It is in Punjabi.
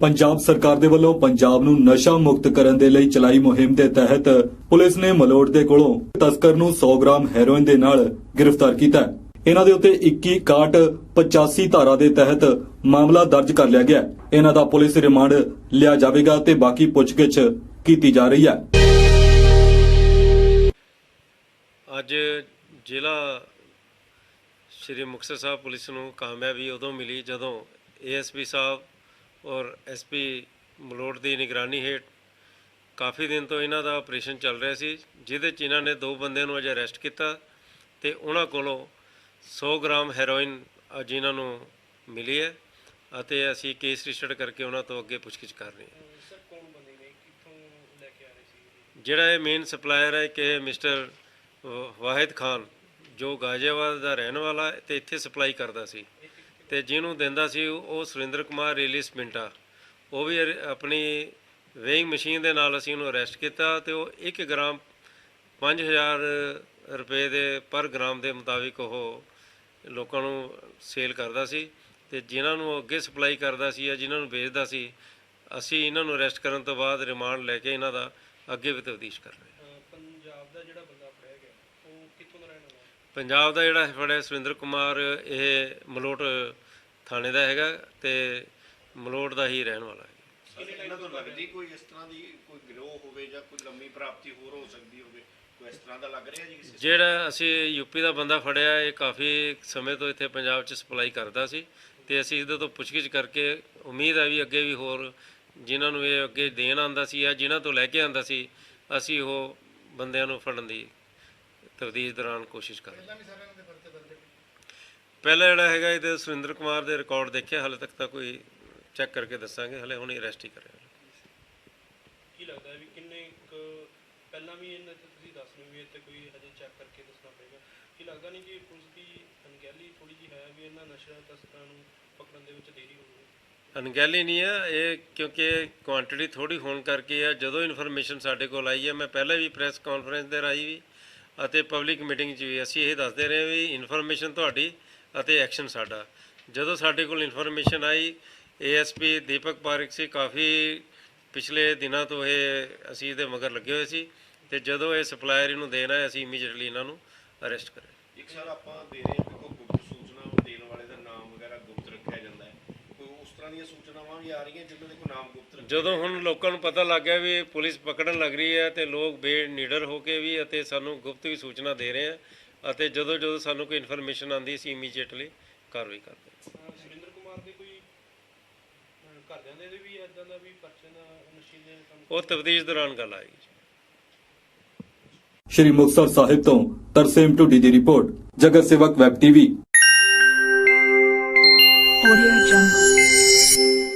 ਪੰਜਾਬ ਸਰਕਾਰ ਦੇ ਵੱਲੋਂ ਪੰਜਾਬ ਨੂੰ ਨਸ਼ਾ ਮੁਕਤ ਕਰਨ ਦੇ ਲਈ ਚਲਾਈ ਮੁਹਿੰਮ ਦੇ ਤਹਿਤ ਪੁਲਿਸ ਨੇ ਮਲੋਟ ਦੇ ਕੋਲੋਂ ਤਸਕਰ ਨੂੰ 100 ਗ੍ਰਾਮ ਹੈਰੋਇਨ ਦੇ ਨਾਲ ਗ੍ਰਿਫਤਾਰ ਕੀਤਾ ਹੈ। ਇਹਨਾਂ ਦੇ ਉੱਤੇ 21 ਕਾਟ 85 ਧਾਰਾ ਦੇ ਤਹਿਤ ਮਾਮਲਾ ਦਰਜ ਕਰ ਲਿਆ ਗਿਆ ਇਹਨਾਂ ਦਾ ਪੁਲਿਸ ਰਿਮਾਂਡ ਲਿਆ ਜਾਵੇਗਾ ਤੇ ਬਾਕੀ ਪੁੱਛਗਿੱਛ ਕੀਤੀ ਜਾ ਰਹੀ ਹੈ ਅੱਜ ਜ਼ਿਲ੍ਹਾ ਸ਼੍ਰੀ ਮੁਕਤਸਰ ਸਾਹਿਬ ਪੁਲਿਸ ਨੂੰ ਕਾਮਯਾਬੀ ਉਦੋਂ ਮਿਲੀ ਜਦੋਂ ਏਐਸਪੀ ਸਾਹਿਬ ਔਰ ਐਸਪੀ ਮਲੋਟ ਦੀ ਨਿਗਰਾਨੀ ਹੇਠ ਕਾਫੀ ਦਿਨ ਤੋਂ ਇਹਨਾਂ ਦਾ ਆਪਰੇਸ਼ਨ ਚੱਲ ਰਿਹਾ ਸੀ ਜਿਹਦੇ 'ਚ ਇਹਨਾਂ ਨੇ ਦੋ ਬੰਦਿਆਂ ਨੂੰ ਅਜੇ ਅਰੈਸਟ ਕੀਤਾ ਤੇ ਉਹਨਾਂ ਕੋਲੋਂ 100 ਗ੍ਰਾਮ ਹੈਰੋਇਨ ਅੱਜ ਇਹਨਾਂ ਨੂੰ ਮਿਲੀ ਹੈ ਅਤੇ ਅਸੀਂ ਕੇਸ ਰਜਿਸਟਰਡ ਕਰਕੇ ਉਹਨਾਂ ਤੋਂ ਅੱਗੇ ਪੁੱਛਗਿੱਛ ਕਰ ਰਹੇ ਹਾਂ। ਜਿਹੜਾ ਇਹ ਮੇਨ ਸਪਲਾਇਰ ਹੈ ਕਿ ਮਿਸਟਰ ਵਾਹਿਦ ਖਾਨ ਜੋ ਗਾਜ਼ੀਆਬਾਦ ਦਾ ਰਹਿਣ ਵਾਲਾ ਹੈ ਤੇ ਇੱਥੇ ਸਪਲਾਈ ਕਰਦਾ ਸੀ। ਤੇ ਜਿਹਨੂੰ ਦਿੰਦਾ ਸੀ ਉਹ ਸੁਰਿੰਦਰ ਕੁਮਾਰ ਰੇਲਿਸ ਮਿੰਟਾ ਉਹ ਵੀ ਆਪਣੀ ਵੇਇੰਗ ਮਸ਼ੀਨ ਦੇ ਨਾਲ ਅਸੀਂ ਉਹਨੂੰ ਅਰੈਸਟ ਕੀਤਾ ਤੇ ਉਹ 1 ਗ੍ਰਾਮ 5000 ਰੁਪਏ ਦੇ ਪਰ ਗ੍ਰਾਮ ਦੇ ਮੁਤਾਬਿਕ ਉਹ ਲੋਕਾਂ ਨੂੰ ਸੇਲ ਕਰਦਾ ਸੀ ਤੇ ਜਿਨ੍ਹਾਂ ਨੂੰ ਉਹ ਅੱਗੇ ਸਪਲਾਈ ਕਰਦਾ ਸੀ ਜਾਂ ਜਿਨ੍ਹਾਂ ਨੂੰ ਵੇਚਦਾ ਸੀ ਅਸੀਂ ਇਹਨਾਂ ਨੂੰ ਅਰੈਸਟ ਕਰਨ ਤੋਂ ਬਾਅਦ ਰਿਮਾਂਡ ਲੈ ਕੇ ਇਹਨਾਂ ਦਾ ਅੱਗੇ ਵੀ ਤਫਤੀਸ਼ ਕਰ ਰਹੇ ਹਾਂ ਪੰਜਾਬ ਦਾ ਜਿਹੜਾ ਬੰਦਾ ਫੜਿਆ ਗਿਆ ਉਹ ਕਿੱਥੋਂ ਦਾ ਰਹਿਣ ਵਾਲਾ ਹੈ? ਪੰਜਾਬ ਦਾ ਜਿਹੜਾ ਫੜਿਆ ਸੁਰਿੰਦਰ ਕੁਮਾਰ ਇਹ ਮਲੋਟ ਥਾਣੇ ਦਾ ਹੈਗਾ ਤੇ ਮਲੋਟ ਦਾ ਹੀ ਰਹਿਣ ਵਾਲਾ ਹੈ। ਇਹਨਾਂ ਤੋਂ ਲੱਗਦੀ ਕੋਈ ਇਸ ਤਰ੍ਹਾਂ ਦੀ ਕੋਈ ਗਿਰੋਹ ਹੋਵੇ ਜਾਂ ਕੋਈ ਲੰਮੀ ਪ੍ਰਾਪਤੀ ਹੋਰ ਹੋ ਸਕਦੀ ਹੋਵੇ? ਕੋਈ ਇਸ ਤਰ੍ਹਾਂ ਦਾ ਲੱਗ ਰਿਹਾ ਜੀ ਕਿਸੇ ਜਿਹੜਾ ਅਸੀਂ ਯੂਪੀ ਦਾ ਬੰਦਾ ਫੜਿਆ ਇਹ ਕਾਫੀ ਸਮੇਂ ਤੋਂ ਇੱਥੇ ਪੰਜਾਬ 'ਚ ਸਪਲਾਈ ਕਰਦਾ ਸੀ ਤੇ ਅਸੀਂ ਇਹਦੇ ਤੋਂ ਪੁੱਛਗਿੱਛ ਕਰਕੇ ਉਮੀਦ ਹੈ ਵੀ ਅੱਗੇ ਵੀ ਹੋਰ ਜਿਨ੍ਹਾਂ ਨੂੰ ਇਹ ਅੱਗੇ ਦੇਣ ਆਂਦਾ ਸੀ ਜਾਂ ਜਿਨ੍ਹਾਂ ਤੋਂ ਲੈ ਕੇ ਆਂਦਾ ਸੀ ਅਸੀਂ ਉਹ ਬੰਦਿਆਂ ਨੂੰ ਫੜਨ ਦੀ ਤਫਤੀਸ਼ ਦੌਰਾਨ ਕੋਸ਼ਿਸ਼ ਕਰਾਂਗੇ। ਪਹਿਲਾ ਜਿਹੜਾ ਹੈਗਾ ਇਹਦੇ ਸੁਰਿੰਦਰ ਕੁਮਾਰ ਦੇ ਰਿਕਾਰਡ ਦੇਖਿਆ ਹਾਲੇ ਤੱਕ ਤਾਂ ਕੋਈ ਚੈੱਕ ਕਰਕੇ ਦੱਸਾਂਗੇ ਹਲੇ ਹੁਣੇ ਅਰੈਸਟ ਹੀ ਕਰਿਆ ਕੀ ਲੱਗਦਾ ਹੈ ਵੀ ਕਿੰਨੇ ਕੁ ਪਹਿਲਾਂ ਵੀ ਇਹਨਾਂ ਤੇ ਤੁਸੀਂ ਦੱਸ ਰਹੇ ਵੀ ਇੱਥੇ ਕੋਈ ਹਜੇ ਚੈੱਕ ਕਰਕੇ ਦੱਸਣਾ ਪਏਗਾ। ਕੀ ਲੱਗਦਾ ਨਹੀਂ ਕਿ ਪੁਲਿਸ ਦੀ ਅਣਗਹਿਲੀ ਥੋੜੀ ਜਿਹੀ ਹੈ ਵੀ ਇਹਨਾਂ ਨਸ਼ਾ ਤਸਕਰਾਂ ਨੂੰ ਪਕੜਨ ਦੇ ਵਿੱਚ ਦੇਰੀ ਹੋ ਗਈ ਅਣਗਹਿਲੀ ਨਹੀਂ ਹੈ ਇਹ ਕਿਉਂਕਿ ਕੁਆਂਟੀਟੀ ਥੋੜੀ ਹੋਣ ਕਰਕੇ ਆ ਜਦੋਂ ਇਨਫੋਰਮੇਸ਼ਨ ਸਾਡੇ ਕੋਲ ਆਈ ਹੈ ਮੈਂ ਪਹਿਲਾਂ ਵੀ ਪ੍ਰੈਸ ਕਾਨਫਰੰਸ ਦੇ ਰਾਹੀਂ ਵੀ ਅਤੇ ਪਬਲਿਕ ਮੀਟਿੰਗ 'ਚ ਵੀ ਅਸੀਂ ਇਹ ਦੱਸਦੇ ਰਹੇ ਵੀ ਇਨਫੋਰਮੇਸ਼ਨ ਤੁਹਾਡੀ ਅਤੇ ਐਕਸ਼ਨ ਸਾਡਾ। ਜਦੋਂ ਸਾਡੇ ਕੋਲ ਇਨਫੋਰਮੇਸ਼ਨ ਆਈ ਏਐਸਪੀ ਦੀਪਕ ਪਾਰਿਕ ਸੀ ਕਾਫੀ ਪਿਛਲੇ ਦਿਨਾਂ ਤੋਂ ਇਹ ਅਸੀਂ ਇਹਦੇ ਮਗਰ ਲੱਗੇ ਹੋਏ ਸੀ ਤੇ ਜਦੋਂ ਇਹ ਸਪਲਾਇਰ ਇਹਨੂੰ ਦੇਣਾ ਹੈ ਅਸੀਂ ਇਮੀਡੀਏਟਲੀ ਇਹਨਾਂ ਨੂੰ ਅਰੈਸਟ ਕਰੇ ਇੱਕ ਸਰ ਆਪਾਂ ਦੇ ਰਹੇ ਹਾਂ ਕਿ ਕੋਈ ਗੁਪਤ ਸੂਚਨਾ ਦੇਣ ਵਾਲੇ ਦਾ ਨਾਮ ਵਗੈਰਾ ਗੁਪਤ ਰੱਖਿਆ ਜਾਂਦਾ ਹੈ। ਕੋਈ ਉਸ ਤਰ੍ਹਾਂ ਦੀਆਂ ਸੂਚਨਾਵਾਂ ਵੀ ਆ ਰਹੀਆਂ ਜਿਨ੍ਹਾਂ ਦੇ ਕੋਈ ਨਾਮ ਗੁਪਤ ਜਦੋਂ ਹੁਣ ਲੋਕਾਂ ਨੂੰ ਪਤਾ ਲੱਗ ਗਿਆ ਵੀ ਪੁਲਿਸ ਪਕੜਨ ਲੱਗ ਰਹੀ ਹੈ ਤੇ ਲੋਕ ਬੇਨਿਡਰ ਹੋ ਕੇ ਵੀ ਅਤੇ ਸਾਨੂੰ ਗੁਪਤ ਵੀ ਸੂਚਨਾ ਦੇ ਰਹੇ ਆ ਅਤੇ ਜਦੋਂ ਜਦੋਂ ਸਾਨੂੰ ਕੋਈ ਇਨਫੋਰਮੇਸ਼ਨ ਆਉਂਦੀ ਸੀ ਇਮੀਡੀਏਟਲੀ ਕਾਰਵਾਈ ਕਰਦੇ ਸੁਰਿੰਦਰ ਕੁਮਾਰ ਦੇ ਕੋਈ ਘਰਦਿਆਂ ਦੇ ਵੀ ਇਦਾਂ ਦਾ ਵੀ ਪਰਚੇ ਦਾ ਉਹ ਤਫਤੀਸ਼ ਦੌਰਾਨ ਗੱਲ ਜੀ। ਸ਼੍ਰੀ ਮੁਕਤਸਰ ਸਾਹਿਬ ਤੋਂ ਤਰਸੇਮ ਟੁੱਡੀ ਦੀ ਰਿਪੋਰਟ ਜਗਤ ਸੇਵਕ ਵੈਬ ਟੀਵੀ Audio Jungle.